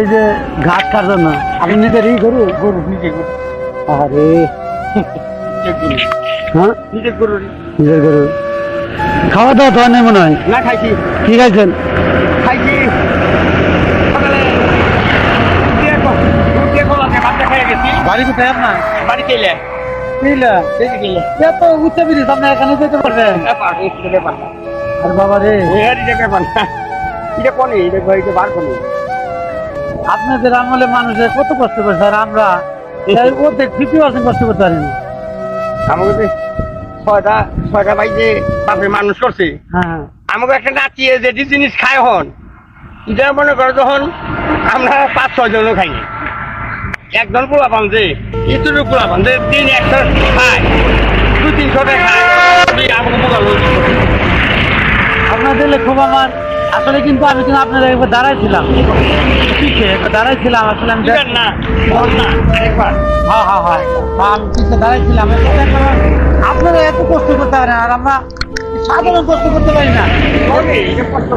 এই যে ঘাস কাটার জন্য? আপনি নিজের ই গরু গরু নিজে গরু আরে। হ্যাঁ? নিজে গরু নিজের গরু খাওয়া দাওয়া তো নাই মনে হয়? না খাইছি। কি খাইছেন? খাইছি। কলা বাড়ি কোথায় আপনার? দেখে গেলে এত উচ্চ ব্রিজ আপনি এখানে যেতে পারবেন। আর বাবা রে। এটা কোনে? এটা বার কোনে? আপনাদের আমলে মানুষের কত কষ্ট করছে আর আমরা ওদের ফিফটি পার্সেন্ট কষ্ট করতে পারিনি। আমাকে ছয়টা ছয়টা বাইজে বাপে মানুষ করছে। হ্যাঁ। আমাকে একটা নাচিয়ে যেটি জিনিস খায় হন এটা মনে করো যখন আমরা পাঁচ ছয় জনও খাইনি একজন পোলা পান যে ইতুর পোলা পান যে দিন একটা খায় দু তিনশো টাকা খায়। আমাকে আপনার দিলে খুব আমার আসলে কিন্তু আমি কিন্তু আপনার একবার দাঁড়াইছিলাম। একবার দাঁড়াইছিলাম আসলে আমি না হ্যাঁ হ্যাঁ হ্যাঁ আমি পিছিয়ে দাঁড়াইছিলাম। আপনারা এত কষ্ট করতে পারেন আর আমরা সাধারণ কষ্ট করতে পারি না। কষ্ট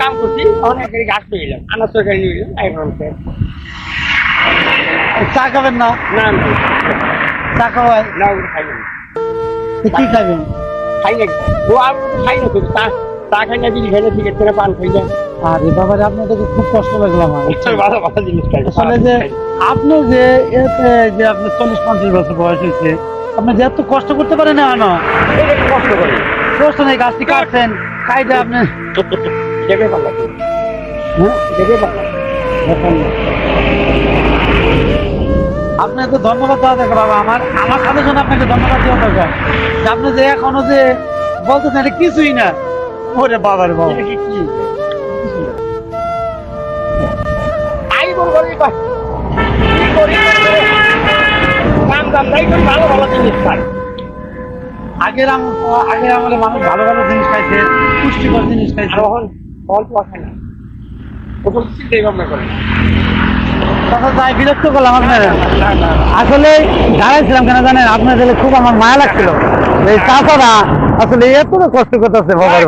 কাম করছি, অনেক এলাম। আনাজ তরকারি নিয়ে এলাম, চা খাবেন না না, চা খাওয়াই না, ওগুলো খাই না। তো কি খাবেন খাই না। ও আর খাই না তো, চা- চা খাই না, বিড়ি খাই না, সিগারেট খাই না, পান খাই না। আরে বাবারে আপনাদেরকে খুব কষ্ট লাগল আমার ভালো ভালো জিনিস খাই। আসলে যে আপনি যে এতে যে আপনার চল্লিশ পঞ্চাশ বছর বয়স হয়েছে আপনি যে এত কষ্ট করতে পারেন না একটু কষ্ট করে। কষ্ট নেই গাছটি কাটছেন কাইটে আপনি এটা ব্যাপার লাগে। হ্যাঁ এটা ব্যাপার লাগে। আপনাকে ধন্যবাদ দেওয়া দরকার বাবা আমার আমার সাথে জন্য আপনাকে ধন্যবাদ দেওয়া দরকার যে আপনি যে এখনও যে বলতেছেন এটা কিছুই না ওরে বাবার বাবা? আই বল করি করি? কাম দাম নাই করি, ভালো ভালো জিনিস খাই। আগের আম- আগের আমলে মানুষ ভালো ভালো জিনিস খাইছে পুষ্টিকর জিনিস খাইছে অল্প খাই না। ওসব চিন্তাই ভাবনা করে যাই বিরক্ত করলাম আপনার আসলে দাঁড়াইছিলাম কেন জানেন? আপনার খুব আমার মায়া লাগছিল। এই চাষারা আসলে এত কষ্ট করতেছে বাবার?